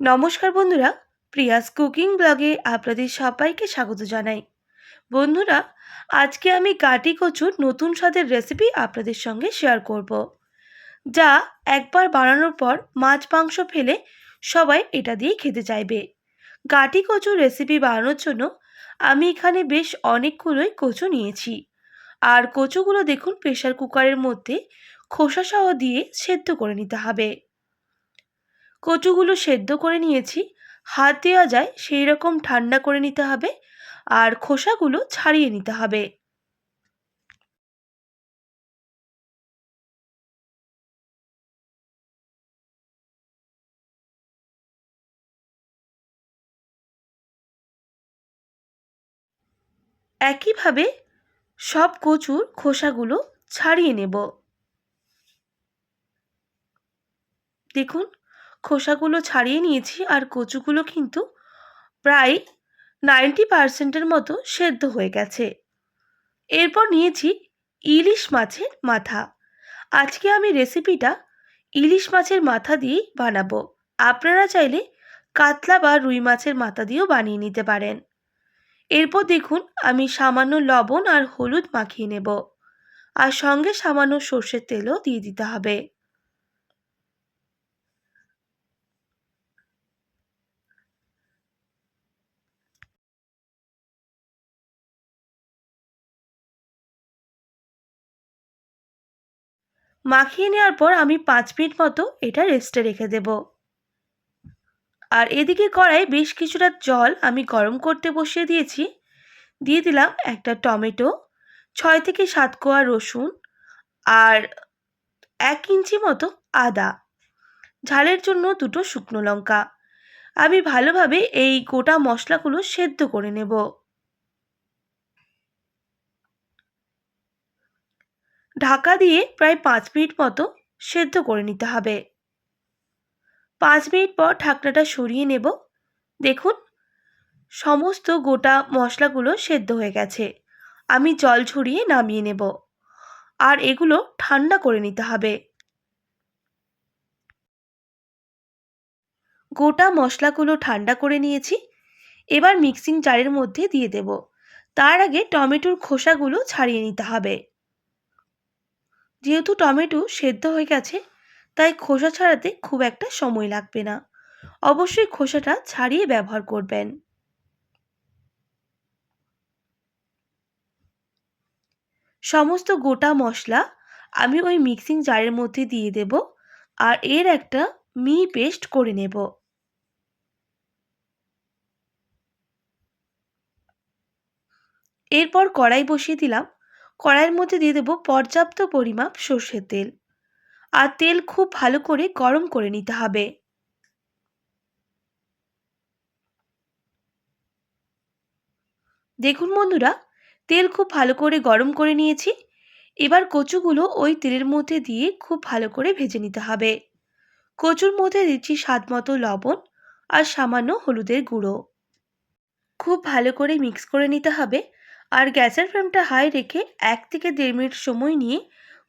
নমস্কার বন্ধুরা, Prius cooking ব্লগে আপনাদের সবাইকে স্বাগত জানাই। বন্ধুরা, আজকে আমি কাটি কচুর নতুন স্বাদের রেসিপি আপনাদের সঙ্গে শেয়ার করব। যা একবার বানানোর পর মাছ, মাংস ফেলে সবাই এটা দিয়ে খেতে চাইবে। গাটি কচুর রেসিপি বানানোর জন্য আমি এখানে বেশ অনেকগুলোই কচু নিয়েছি। আর কচুগুলো দেখুন প্রেশার কুকারের মধ্যে খোসাসহ দিয়ে সেদ্ধ করে নিতে হবে। কচুগুলো সেদ্ধ করে নিয়েছি। হাত দেওয়া যায় সেই রকম ঠান্ডা করে নিতে হবে আর খোসাগুলো ছাড়িয়ে নিতে হবে। একইভাবে সব কচুর খোসাগুলো ছাড়িয়ে নেব। দেখুন খোসাগুলো ছাড়িয়ে নিয়েছি আর কচুগুলো কিন্তু প্রায় নাইনটি পারসেন্টের মতো সেদ্ধ হয়ে গেছে। এরপর নিয়েছি ইলিশ মাছের মাথা। আজকে আমি রেসিপিটা ইলিশ মাছের মাথা দিয়েই বানাবো। আপনারা চাইলে কাতলা বা রুই মাছের মাথা দিয়েও বানিয়ে নিতে পারেন। এরপর দেখুন, আমি সামান্য লবণ আর হলুদ মাখিয়ে নেব। আর সঙ্গে সামান্য সর্ষের তেলও দিয়ে দিতে হবে। মাখিয়ে নেওয়ার পর আমি পাঁচ মিনিট মতো এটা রেস্টে রেখে দেব। আর এদিকে কড়াই বেশ কিছুটা জল আমি গরম করতে বসিয়ে দিয়েছি। দিয়ে দিলাম একটা টমেটো, ছয় থেকে সাত কোয়া রসুন আর এক ইঞ্চি মতো আদা। ঝালের জন্য দুটো শুকনো লঙ্কা। আমি ভালোভাবে এই গোটা মশলাগুলো সেদ্ধ করে নেব। ঢাকা দিয়ে প্রায় পাঁচ মিনিট মতো সেদ্ধ করে নিতে হবে। পাঁচ মিনিট পর ঢাকনাটা সরিয়ে নেব। দেখুন, সমস্ত গোটা মশলাগুলো সেদ্ধ হয়ে গেছে। আমি জল ঝরিয়ে নামিয়ে নেব। আর এগুলো ঠান্ডা করে নিতে হবে। গোটা মশলাগুলো ঠান্ডা করে নিয়েছি। এবার মিক্সিং জারের মধ্যে দিয়ে দেব। তার আগে টমেটোর খোসাগুলো ছাড়িয়ে নিতে হবে। যেহেতু টমেটো সেদ্ধ হয়ে গেছে, তাই খোসা ছাড়াতে খুব একটা সময় লাগবে না। অবশ্যই খোসাটা ছাড়িয়ে ব্যবহার করবেন। সমস্ত গোটা মশলা আমি ওই মিক্সিং জারের মধ্যে দিয়ে দেব আর এর একটা মি পেস্ট করে নেব। এরপর কড়াই বসিয়ে দিলাম কড়াইয়ের মধ্যে দিয়ে দেবো পর্যাপ্ত পরিমাপ সর্ষের তেল। আর তেল খুব ভালো করে গরম করে নিতে হবে। দেখুন বন্ধুরা, তেল খুব ভালো করে গরম করে নিয়েছি। এবার কচুগুলো ওই তেলের মধ্যে দিয়ে খুব ভালো করে ভেজে নিতে হবে। কচুর মধ্যে দিচ্ছি স্বাদ মতো লবণ আর সামান্য হলুদের গুঁড়ো। খুব ভালো করে মিক্স করে নিতে হবে। আর গ্যাসের ফ্লেমটা হাই রেখে এক থেকে দেড় মিনিট সময় নিয়ে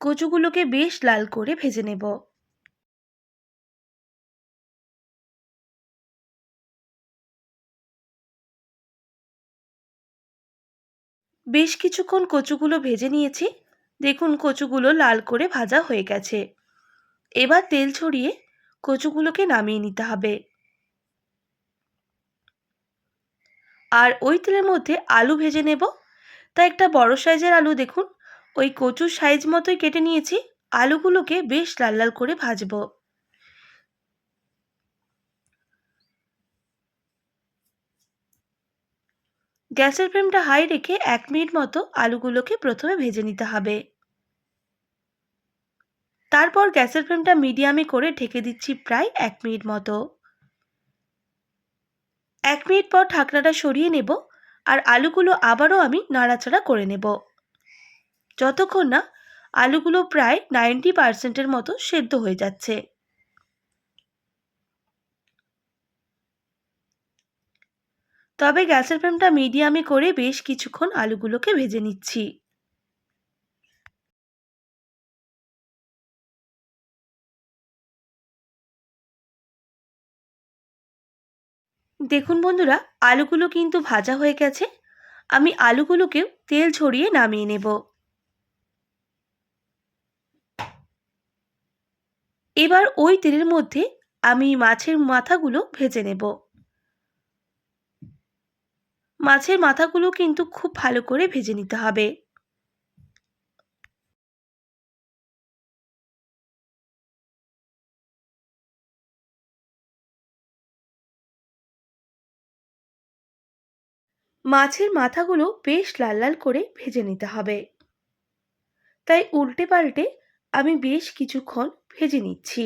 কচুগুলোকে বেশ লাল করে ভেজে নেব। বেশ কিছুক্ষণ কচুগুলো ভেজে নিয়েছি। দেখুন কচুগুলো লাল করে ভাজা হয়ে গেছে। এবার তেল ছড়িয়ে কচুগুলোকে নামিয়ে নিতে হবে। আর ওই তেলের মধ্যে আলু ভেজে নেব। তা একটা বড় সাইজের আলু দেখুন। ওই কচুর সাইজ মতোই কেটে নিয়েছি। আলুগুলোকে বেশ লাল লাল করে ভাজবো। গ্যাসের ফ্লেমটা হাই রেখে এক মিনিট মতো আলুগুলোকে প্রথমে ভেজে নিতে হবে। তারপর গ্যাসের ফ্লেমটা মিডিয়ামে করে ঢেকে দিচ্ছি প্রায় এক মিনিট মতো। এক মিনিট পর ঢাকনাটা সরিয়ে নেব। আর আলুগুলো আবারও আমি নাড়াচাড়া করে নেব। যতক্ষণ না আলুগুলো প্রায় নাইনটি পার্সেন্টের মতো সেদ্ধ হয়ে যাচ্ছে। তবে গ্যাসের ফ্লেমটা মিডিয়ামে করে বেশ কিছুক্ষণ আলুগুলোকে ভেজে নিচ্ছি। দেখুন বন্ধুরা, আলুগুলো কিন্তু ভাজা হয়ে গেছে। আমি আলুগুলোকেও তেল ছড়িয়ে নামিয়ে নেব। এবার ওই তেলের মধ্যে আমি মাছের মাথাগুলো ভেজে নেব। মাছের মাথাগুলো কিন্তু খুব ভালো করে ভেজে নিতে হবে। মাছের মাথাগুলো বেশ লাল লাল করে ভেজে নিতে হবে। তাই উল্টে পাল্টে আমি বেশ কিছুক্ষণ ভেজে নিচ্ছি।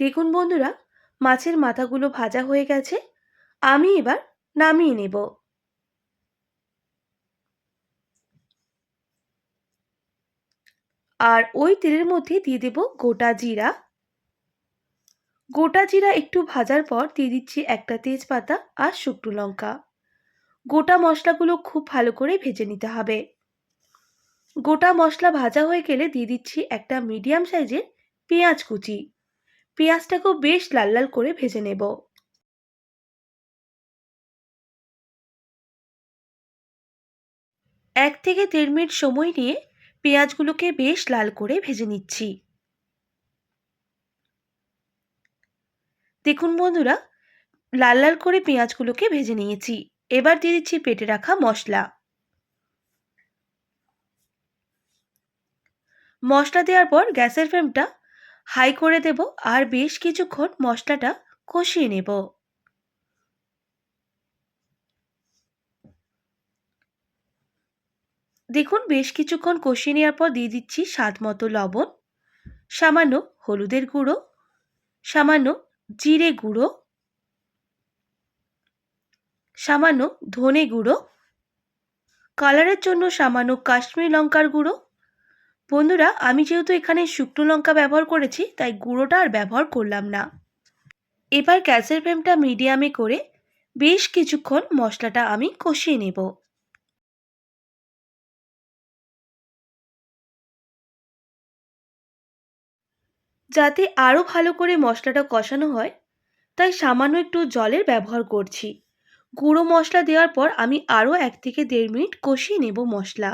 দেখুন বন্ধুরা, মাছের মাথাগুলো ভাজা হয়ে গেছে, আমি এবার নামিয়ে নেব। আর ওই তেলের মধ্যে দিয়ে দেব গোটা জিরা। গোটা জিরা একটু ভাজার পর দিয়ে দিচ্ছি একটা তেজপাতা আর শুকনো লঙ্কা। গোটা মশলাগুলো খুব ভালো করে ভেজে নিতে হবে। গোটা মশলা ভাজা হয়ে গেলে দিয়ে দিচ্ছি একটা মিডিয়াম সাইজের পেঁয়াজ কুচি। পেঁয়াজটাকেও বেশ লাল লাল করে ভেজে নেব। এক থেকে দেড় মিনিট সময় নিয়ে পেঁয়াজগুলোকে বেশ লাল করে ভেজে নিচ্ছি। দেখুন বন্ধুরা, লাল লাল করে পেঁয়াজগুলোকে ভেজে নিয়েছি। এবার দিয়ে দিচ্ছি পেটে রাখা মশলা। মশলা দেওয়ার পর গ্যাসের ফ্লেমটা হাই করে দেব আর বেশ কিছুক্ষণ মশলাটা কষিয়ে নেব। দেখুন, বেশ কিছুক্ষণ কষিয়ে নেওয়ার পর দিয়ে দিচ্ছি স্বাদ মতো লবণ, সামান্য হলুদের গুঁড়ো, সামান্য জিরে গুঁড়ো, সামান্য ধনে গুঁড়ো, কালারের জন্য সামান্য কাশ্মীরি লঙ্কার গুঁড়ো। বন্ধুরা, আমি যেহেতু এখানে শুকনো লঙ্কা ব্যবহার করেছি, তাই গুঁড়োটা আর ব্যবহার করলাম না। এবার গ্যাসের ফ্লেমটা মিডিয়ামে করে বেশ কিছুক্ষণ মশলাটা আমি কষিয়ে নেব। যাতে আরও ভালো করে মশলাটা কষানো হয়, তাই সামান্য একটু জলের ব্যবহার করছি। গুঁড়ো মশলা দেওয়ার পর আমি আরও এক থেকে দেড় মিনিট কষিয়ে নেব মশলা।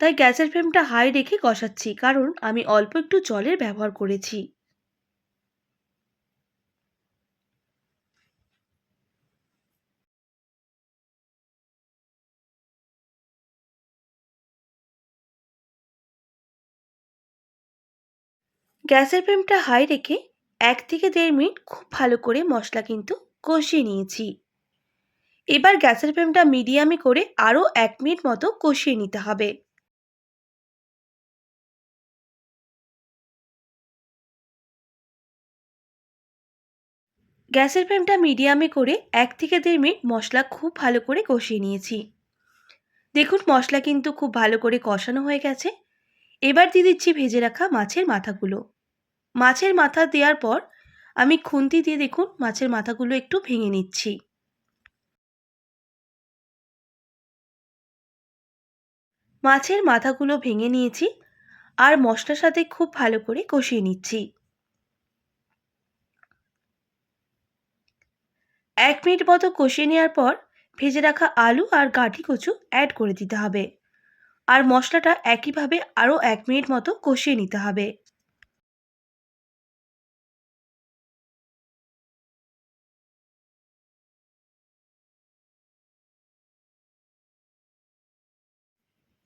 তাই গ্যাসের ফ্লেমটা হাই রেখে কষাচ্ছি, কারণ আমি অল্প একটু জলের ব্যবহার করেছি। গ্যাসের ফ্লেমটা হাই রেখে এক থেকে দেড় মিনিট খুব ভালো করে মশলা কিন্তু কষিয়ে নিয়েছি। এবার গ্যাসের ফ্লেমটা মিডিয়ামে করে আরও এক মিনিট মতো কষিয়ে নিতে হবে। গ্যাসের ফ্লেমটা মিডিয়ামে করে এক থেকে দেড় মিনিট মশলা খুব ভালো করে কষিয়ে নিয়েছি। দেখুন মশলা কিন্তু খুব ভালো করে কষানো হয়ে গেছে। এবার দিয়ে দিচ্ছি ভেজে রাখা মাছের মাথাগুলো। মাছের মাথা দেওয়ার পর আমি খুন্তি দিয়ে দেখুন মাছের মাথাগুলো একটু ভেঙে নিচ্ছি। মাছের মাথাগুলো ভেঙে নিয়েছি আর মশলার সাথে খুব ভালো করে কষিয়ে নিচ্ছি। এক মিনিট মতো কষিয়ে নেওয়ার পর ভেজে রাখা আলু আর গাঁঠি কচু অ্যাড করে দিতে হবে। আর মশলাটা একইভাবে আরও এক মিনিট মতো কষিয়ে নিতে হবে।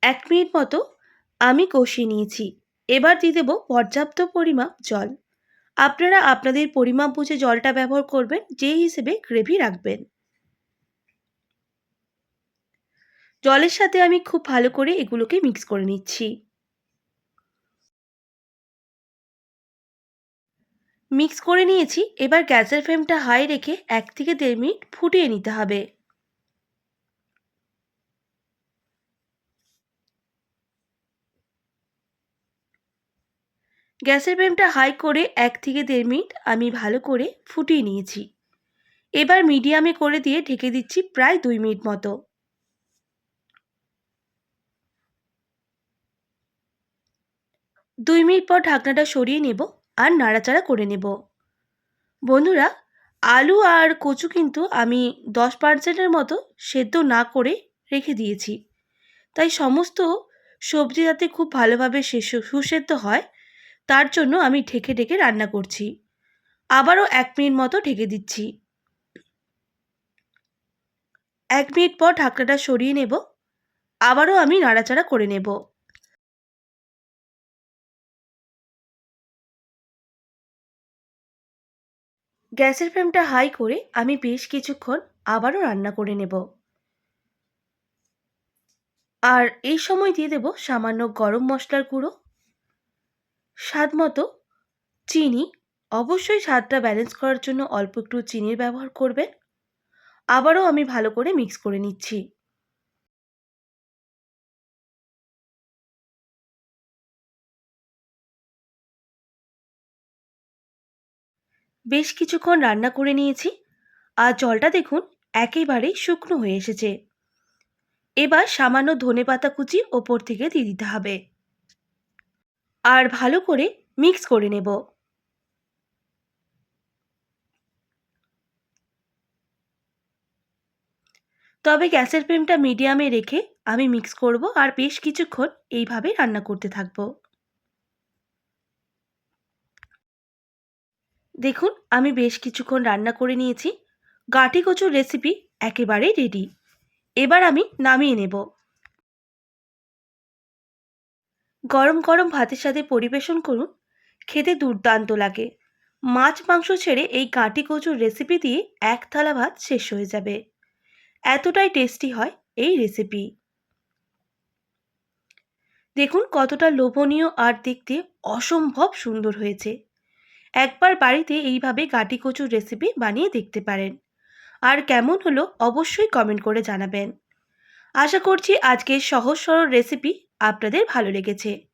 এক মিনিট মতো আমি কষিয়ে নিয়েছি। এবার দিয়ে দেবো পর্যাপ্ত পরিমাপ জল। আপনারা আপনাদের পরিমাপ বুঝে জলটা ব্যবহার করবেন যে হিসেবে গ্রেভি রাখবেন। জলের সাথে আমি খুব ভালো করে এগুলোকে মিক্স করে নিচ্ছি। মিক্স করে নিয়েছি। এবার গ্যাসের ফ্লেমটা হাই রেখে এক থেকে দেড় মিনিট ফুটিয়ে নিতে হবে। গ্যাসের ফ্লেমটা হাই করে এক থেকে দেড় মিনিট আমি ভালো করে ফুটিয়ে নিয়েছি। এবার মিডিয়ামে করে দিয়ে ঢেকে দিচ্ছি প্রায় দুই মিনিট মতো। দুই মিনিট পর ঢাকনাটা সরিয়ে নেব আর নাড়াচাড়া করে নেব। বন্ধুরা, আলু আর কচু কিন্তু আমি দশ পার্সেন্টের মতো সেদ্ধ না করে রেখে দিয়েছি। তাই সমস্ত সবজি যাতে খুব ভালোভাবে সুসেদ্ধ হয় তার জন্য আমি ঢেকে ঢেকে রান্না করছি। আবারও এক মিনিট মতো ঢেকে দিচ্ছি। এক মিনিট পর ঢাকনাটা সরিয়ে নেব। আবারও আমি নাড়াচাড়া করে নেব। গ্যাসের ফ্লেমটা হাই করে আমি বেশ কিছুক্ষণ আবারও রান্না করে নেব। আর এই সময় দিয়ে দেব সামান্য গরম মশলার গুঁড়ো। স্বাদ মতো চিনি। অবশ্যই স্বাদটা ব্যালেন্স করার জন্য অল্প একটু চিনির ব্যবহার করবেন। আবারও আমি ভালো করে মিক্স করে নিচ্ছি। বেশ কিছুক্ষণ রান্না করে নিয়েছি। আর জলটা দেখুন একেবারেই শুকনো হয়ে এসেছে। এবার সামান্য ধনে পাতা কুচি ওপর থেকে দিয়ে দিতে হবে। আর ভালো করে মিক্স করে নেব। তবে গ্যাসের ফ্লেমটা মিডিয়ামে রেখে আমি মিক্স করব আর বেশ কিছুক্ষণ এইভাবে রান্না করতে থাকব। দেখুন, আমি বেশ কিছুক্ষণ রান্না করে নিয়েছি। গাঁটি কচুর রেসিপি একেবারেই রেডি এবার আমি নামিয়ে নেব। গরম গরম ভাতের সাথে পরিবেশন করুন। খেতে দুর্দান্ত লাগে। মাছ মাংস ছেড়ে এই গাঁটি কচুর রেসিপি দিয়ে এক থালা ভাত শেষ হয়ে যাবে। এতটাই টেস্টি হয় এই রেসিপি দেখুন কতটা লোভনীয় আর দেখতে অসম্ভব সুন্দর হয়েছে। একবার বাড়িতে এইভাবে গাটি কচুর রেসিপি বানিয়ে দেখতে পারেন। আর কেমন হলো অবশ্যই কমেন্ট করে জানাবেন। আশা করছি আজকের সহজ সরল রেসিপি আপনাদের ভালো লেগেছে।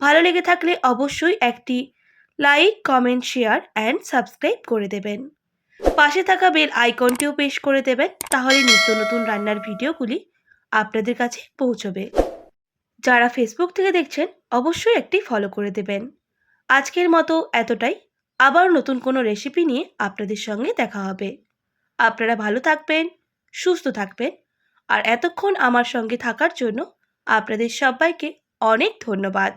ভালো লেগে থাকলে অবশ্যই একটি like comment share and subscribe করে দেবেন। পাশে থাকা বেল আইকনটিও পেশ করে দেবেন, তাহলে নিত্য নতুন রান্নার ভিডিওগুলি আপনাদের কাছে পৌঁছবে। যারা ফেসবুক থেকে দেখছেন, অবশ্যই একটি ফলো করে দেবেন। আজকের মতো এতটাই। আবার নতুন কোনো রেসিপি নিয়ে আপনাদের সঙ্গে দেখা হবে। আপনারা ভালো থাকবেন, সুস্থ থাকবেন, আর এতক্ষণ আমার সঙ্গে থাকার জন্য আপনাদের সবাইকে অনেক ধন্যবাদ।